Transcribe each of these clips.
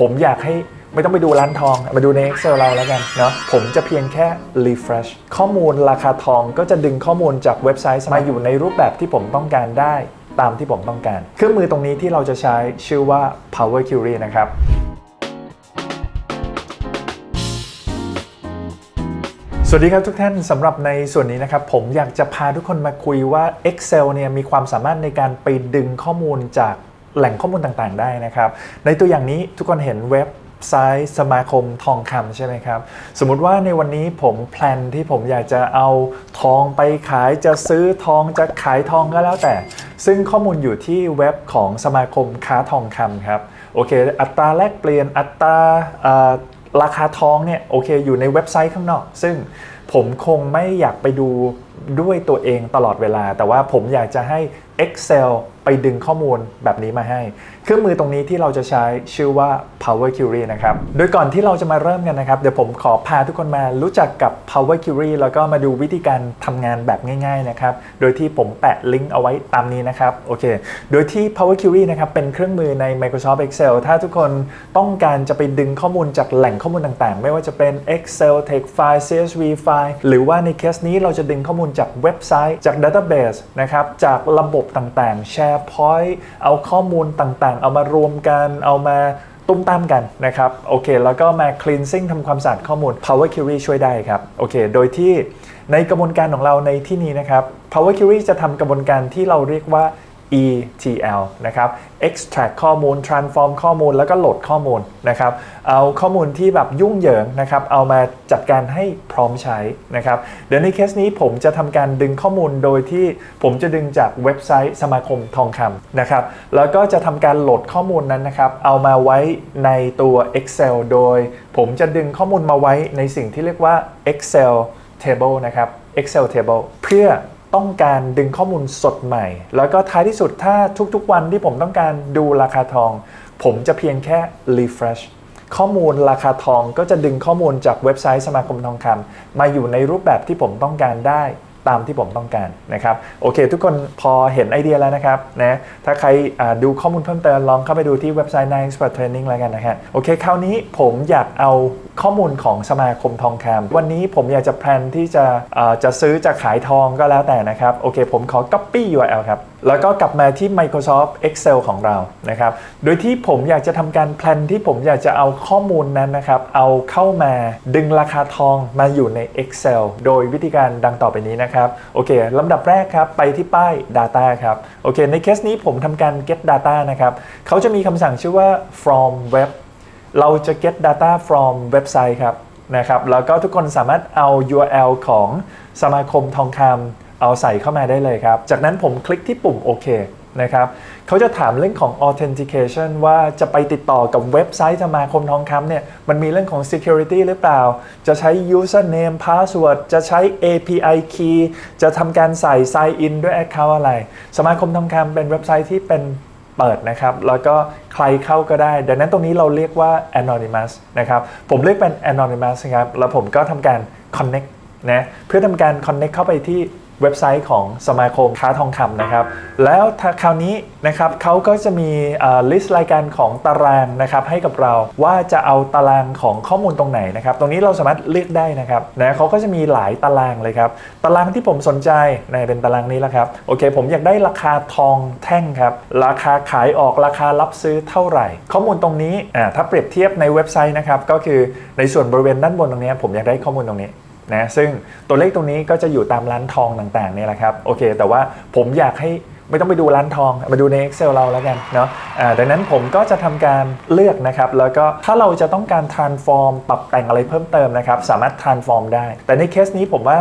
ผมอยากให้ไม่ต้องไปดูร้านทอง มาดูใน Excel เราแล้วกันเนาะผมจะเพียงแค่ refresh ข้อมูลราคาทองก็จะดึงข้อมูลจากเว็บไซต์มาอยู่ในรูปแบบที่ผมต้องการได้ตามที่ผมต้องการ เครื่องมือตรงนี้ที่เราจะใช้ชื่อว่า Power Query นะครับสวัสดีครับทุกท่านสำหรับในส่วนนี้นะครับ ผมอยากจะพาทุกคนมาคุยว่า Excel เนี่ยมีความสามารถในการไปดึงข้อมูลจาก แหล่งข้อมูลต่างๆ ได้นะครับ ในตัวอย่างนี้ทุกคนเห็นเว็บไซต์สมาคมทองคำใช่ไหมครับ สมมุติว่าในวันนี้ผมแพลนที่ผมอยากจะเอาทองไปขายจะซื้อทองจะขายทองก็แล้วแต่ ซึ่งข้อมูลอยู่ที่เว็บของสมาคมค้าทองคำครับ โอเค อัตราแลกเปลี่ยนอัตราราคาทองเนี่ยโอเคอยู่ในเว็บไซต์ข้างนอก ซึ่งผมคงไม่อยากไปดูด้วยตัวเองตลอดเวลา แต่ว่าผมอยากจะให้ Excel ไปดึงข้อมูลแบบนี้มาให้ เครื่องมือตรงนี้ที่เราจะใช้ชื่อว่า Power Query นะครับ โดยก่อนที่เราจะมาเริ่มกันนะครับ เดี๋ยวผมขอพาทุกคนมารู้จักกับ Power Query แล้วก็มาดูวิธีการทำงานแบบง่ายๆนะครับ โดยที่ผมแปะลิงก์เอาไว้ตามนี้นะครับโอเค โดยที่ Power Query นะครับเป็นเครื่องมือใน Microsoft Excel ถ้าทุกคนต้องการจะไปดึงข้อมูลจากแหล่งข้อมูลต่างๆ ไม่ว่าจะเป็น Excel Text File CSV File หรือว่าในเคสนี้เราจะดึงข้อมูลจากเว็บไซต์จาก Database นะครับจากระบบต่างๆ SharePoint เอาข้อมูลต่างๆ เอามารวมกัน เอามาตุ้มตามกันนะครับ โอเค แล้วก็มา cleansing ทำความสะอาดข้อมูล Power Query ช่วยได้ครับ โอเค โดยที่ในกระบวนการของเราในที่นี้นะครับ Power Query จะทำกระบวนการที่เราเรียกว่า ETL นะครับ extract ข้อมูล transform ข้อมูล แล้วก็โหลดข้อมูลนะครับ เอาข้อมูลที่แบบยุ่งเหยิงนะครับ เอามาจัดการให้พร้อมใช้นะครับ เดี๋ยวในเคสนี้ผมจะทำการดึงข้อมูลโดยที่ผมจะดึงจากเว็บไซต์สมาคมทองคำนะครับ แล้วก็จะทำการโหลดข้อมูลนั้นนะครับ เอามาไว้ในตัว Excel โดย ผมจะดึงข้อมูลมาไว้ในสิ่งที่เรียกว่า Excel table นะครับ Excel table เพื่อ ต้องการดึงข้อมูลสดใหม่ แล้วก็ท้ายที่สุดถ้าทุกๆวันที่ผมต้องการดูราคาทอง ผมจะเพียงแค่ refresh ข้อมูลราคาทองก็จะดึงข้อมูลจากเว็บไซต์สมาคมทองคำมาอยู่ในรูปแบบที่ผมต้องการได้ ตามที่ผมต้องการนะครับโอเค ทุกคนพอเห็นไอเดียแล้วนะครับนะถ้าใครดูข้อมูลเพิ่มเติมลองเข้าไปดูที่เว็บไซต์ Nine Expert Training แล้วกันนะฮะโอเค คราวนี้ผมอยากเอาข้อมูลของสมาคมทองคำวันนี้ผมอยากจะแพลนที่จะจะซื้อจะขายทองก็แล้วแต่นะครับโอเค ผมขอ copy URL ครับ แล้วก็กลับมาที่ Microsoft Excel ของเรานะครับ โดยที่ผมอยากจะทำการแพลนที่ผมอยากจะเอาข้อมูลนั้นนะครับ เอาเข้ามาดึงราคาทองมาอยู่ใน Excel โดยวิธีการดังต่อไปนี้นะครับ โอเคลำดับแรกครับ ไปที่ป้าย Data ครับ โอเค ในเคสนี้ผมทำการ get data นะครับ เขาจะมีคำสั่งชื่อว่า from web เราจะ get data from เว็บไซต์ครับนะครับ แล้วก็ทุกคนสามารถเอา URL ของสมาคมทองคำ เอาใส่เข้ามาได้เลยครับ จากนั้นผมคลิกที่ปุ่มโอเคนะครับเขาจะถามเรื่องของ authentication ว่าจะไปติดต่อกับเว็บไซต์สมาคมทองคำเนี่ยมันมีเรื่องของ security หรือเปล่า จะใช้ username password จะใช้ API key จะทำการใส่ sign in ด้วย account อะไร สมาคมทองคำเป็นเว็บไซต์ที่เป็นเปิดนะครับ แล้วก็ใครเข้าก็ได้ ดังนั้นตรงนี้เราเรียกว่า anonymous นะครับผมเรียกเป็น anonymous นะครับแล้วผมก็ทำการ connect นะเพื่อทำการ connect เข้าไปที่ เว็บไซต์ของสมาคมค้าทองคำนะครับ แล้วคราวนี้นะครับเขาก็จะมีลิสต์รายการของตารางนะครับให้กับเราว่าจะเอาตารางของข้อมูลตรงไหนนะครับ ตรงนี้เราสามารถเลือกได้นะครับนะเขาก็จะมีหลายตารางเลยครับ ตารางที่ผมสนใจนะเป็นตารางนี้แล้วครับ โอเค ผมอยากได้ราคาทองแท่งครับ ราคาขายออกราคารับซื้อเท่าไหร่ ข้อมูลตรงนี้ถ้าเปรียบเทียบในเว็บไซต์นะครับก็คือในส่วนบริเวณด้านบนตรงนี้ ผมอยากได้ข้อมูลตรงนี้ นะซึ่งตัวเลขตรงนี้ก็จะอยู่ตามร้านทองต่างๆเนี่ยแหละครับโอเค แต่ว่าผมอยากให้ไม่ต้องไปดูร้านทองมาดูใน Excel เราแล้วกันเนาะอ่าดังนั้นผมก็จะทำการเลือกนะครับ แล้วก็ถ้าเราจะต้องการ transform ปรับแต่งอะไรเพิ่มเติมนะครับ สามารถ transform ได้ แต่ในเคสนี้ผมว่า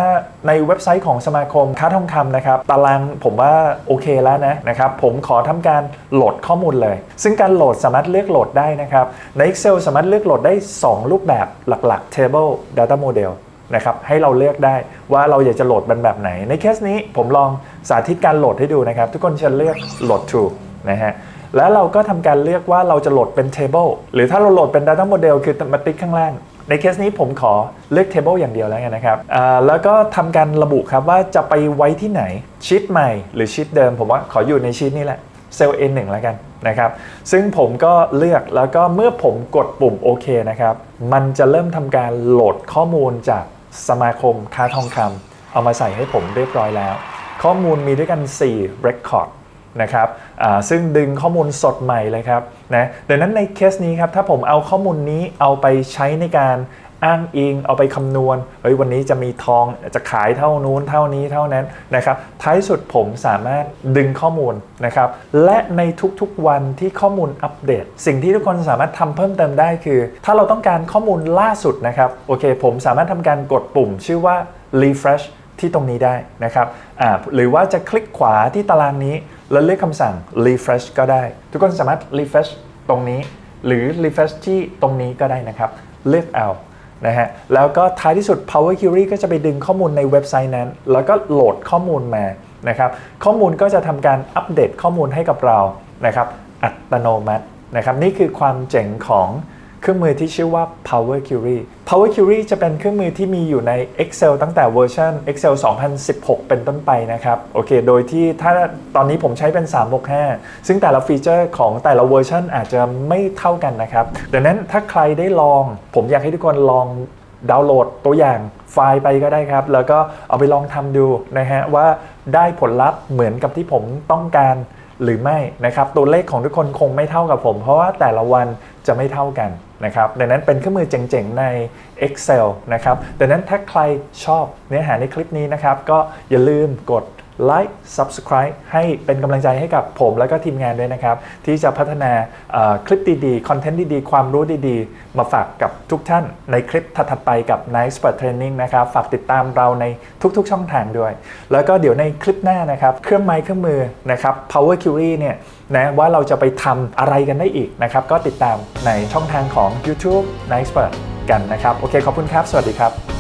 ในเว็บไซต์ของสมาคมค้าทองคำนะครับ ตารางผมว่าโอเคแล้วนะนะครับ ผมขอทำการโหลดข้อมูลเลย ซึ่งการโหลดสามารถเลือกโหลดได้นะครับ ใน Excel สามารถเลือกโหลดได้ 2 รูปแบบหลักๆ table data model นะครับให้เราเลือกได้ว่าเราอยากจะโหลดเป็นแบบไหน ในเคสนี้ผมลองสาธิตการโหลดให้ดูนะครับ ทุกคนเชิญเลือกโหลด to นะฮะแล้วเราก็ทำการเลือกว่าเราจะโหลดเป็น table หรือถ้าเราโหลดเป็น data model คือมาติ๊กข้างล่าง ในเคสนี้ผมขอเลือก table อย่างเดียวแล้วกันนะครับแล้วก็ทำการระบุครับว่าจะไปไว้ที่ไหนชีตใหม่หรือชีตเดิม ผมว่าขออยู่ในชีตนี้แหละเซลล์ N1 แล้วกันนะครับซึ่งผมก็เลือกแล้วก็เมื่อผมกดปุ่มโอเคนะครับ มันจะเริ่มทำการโหลดข้อมูลจาก สมาคมค้าทองคำเอามาใส่ให้ผมเรียบร้อยแล้ว ข้อมูลมีด้วยกัน 4 Record นะครับซึ่งดึงข้อมูลสดใหม่เลยครับนะดังนั้นในเคสนี้ครับถ้าผมเอาข้อมูลนี้เอาไปใช้ในการ อ้างอิงเอาไปคำนวณเฮ้ยวันนี้จะมีทองจะขายเท่านู้นเท่านี้เท่านั้นนะครับท้ายสุดผมสามารถดึงข้อมูลนะครับและในทุกๆวันที่ข้อมูลอัปเดต สิ่งที่ทุกคนสามารถทำเพิ่มเติมได้คือ ถ้าเราต้องการข้อมูลล่าสุดนะครับโอเค ผมสามารถทำการกดปุ่มชื่อว่า refresh ที่ตรงนี้ได้นะครับหรือว่าจะคลิกขวาที่ตารางนี้ แล้วเลือกคำสั่ง refresh ก็ได้ ทุกคนสามารถ refresh ตรงนี้ หรือ refresh ที่ตรงนี้ก็ได้นะครับ เลือกเอา นะฮะแล้วก็ท้ายที่สุด Power Query ก็จะไปดึงข้อมูลในเว็บไซต์นั้น แล้วก็โหลดข้อมูลมานะครับข้อมูลก็จะทำการอัปเดตข้อมูลให้กับเรานะครับอัตโนมัตินะครับนี่คือความเจ๋งของ เครื่องมือที่ชื่อว่า Power Query Power Query จะเป็นเครื่องมือที่มีอยู่ใน Excel ตั้งแต่เวอร์ชัน Excel 2016 เป็นต้นไปนะครับ โอเค โดยที่ถ้าตอนนี้ผมใช้เป็น 365 ซึ่งแต่ละฟีเจอร์ของแต่ละเวอร์ชันอาจจะไม่เท่ากันนะครับ ดังนั้นถ้าใครได้ลอง ผมอยากให้ทุกคนลองดาวน์โหลดตัวอย่างไฟล์ไปก็ได้ครับ แล้วก็เอาไปลองทำดูนะฮะว่าได้ผลลัพธ์เหมือนกับที่ผมต้องการหรือไม่นะครับตัวเลขของทุกคนคงไม่เท่ากับผม เพราะว่าแต่ละวัน จะไม่เท่ากันนะครับดังนั้นเป็นเครื่องมือเจ๋งๆใน Excel นะครับดังนั้นถ้าใครชอบเนื้อหาในคลิปนี้นะครับก็อย่าลืมกด Like Subscribe ให้เป็นกำลังใจให้กับผมและก็ทีมงานด้วยนะครับ ที่จะพัฒนาคลิปดีๆ คอนเทนต์ดีๆ ความรู้ดีๆ มาฝากกับทุกท่านในคลิปถัดๆไปกับ Nice Expert Training นะครับ ฝากติดตามเราในทุกๆช่องทางด้วย แล้วก็เดี๋ยวในคลิปหน้านะครับ เครื่องไม้เครื่องมือนะครับ Power Query เนี่ยนะว่าเราจะไปทำอะไรกันได้อีกนะครับ ก็ติดตามในช่องทางของ YouTube Nice Expert กันนะครับ โอเค ขอบคุณครับ สวัสดีครับ